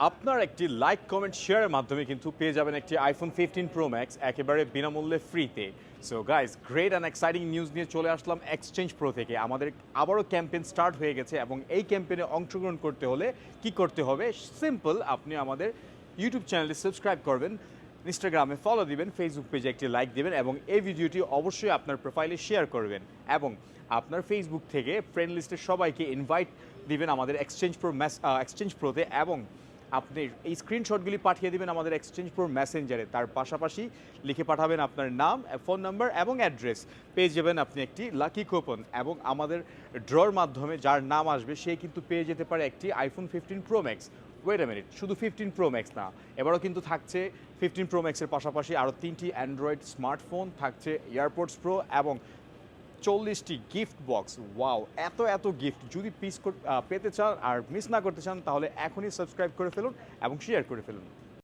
আপনার একটি like comment শেয়ারের মাধ্যমে কিন্তু পেয়ে যাবেন একটি আইফোন ফিফটিন প্রো ম্যাক্স একেবারে বিনামূল্যে ফ্রিতে so guys great and exciting news নিয়ে চলে আসলাম এক্সচেঞ্জ প্রো থেকে। আমাদের আবারও ক্যাম্পেইন স্টার্ট হয়ে গেছে এবং এই ক্যাম্পেইনে অংশগ্রহণ করতে হলে কি করতে হবে? সিম্পল আপনি আমাদের ইউটিউব চ্যানেলটি সাবস্ক্রাইব করবেন ইনস্টাগ্রামে ফলো দিবেন ফেসবুক পেজে একটি লাইক দিবেন এবং এই ভিডিওটি অবশ্যই আপনার প্রোফাইলে শেয়ার করবেন এবং আপনার ফেসবুক থেকে ফ্রেন্ড লিস্টের সবাইকে ইনভাইট দিবেন আমাদের এক্সচেঞ্জ প্রো ম্যাস এক্সচেঞ্জ প্রোতে এবং আপনি এই স্ক্রিনশটগুলি পাঠিয়ে দিবেন আমাদের এক্সচেঞ্জ প্রো মেসেঞ্জারে তার পাশাপাশি লিখে পাঠাবেন আপনার নাম ফোন নাম্বার এবং অ্যাড্রেস পেয়ে যাবেন আপনি একটি লাকি কুপন এবং আমাদের ড্রর মাধ্যমে যার নাম আসবে, সে কিন্তু পেয়ে যেতে পারে একটি iPhone fifteen pro max wait a minute শুধু ফিফটিন প্রো ম্যাক্স না, এবারও কিন্তু থাকছে ফিফটিন প্রো ম্যাক্সের পাশাপাশি আরও তিনটি অ্যান্ড্রয়েড স্মার্টফোন থাকছে এয়ারপোর্টস প্রো এবং চল্লিশটি গিফট বক্স ওয়াও এত এত গিফট যদি পিস পেতে চান আর মিস না করতে চান, তাহলে এখনই সাবস্ক্রাইব করে ফেলুন এবং শেয়ার করে ফেলুন।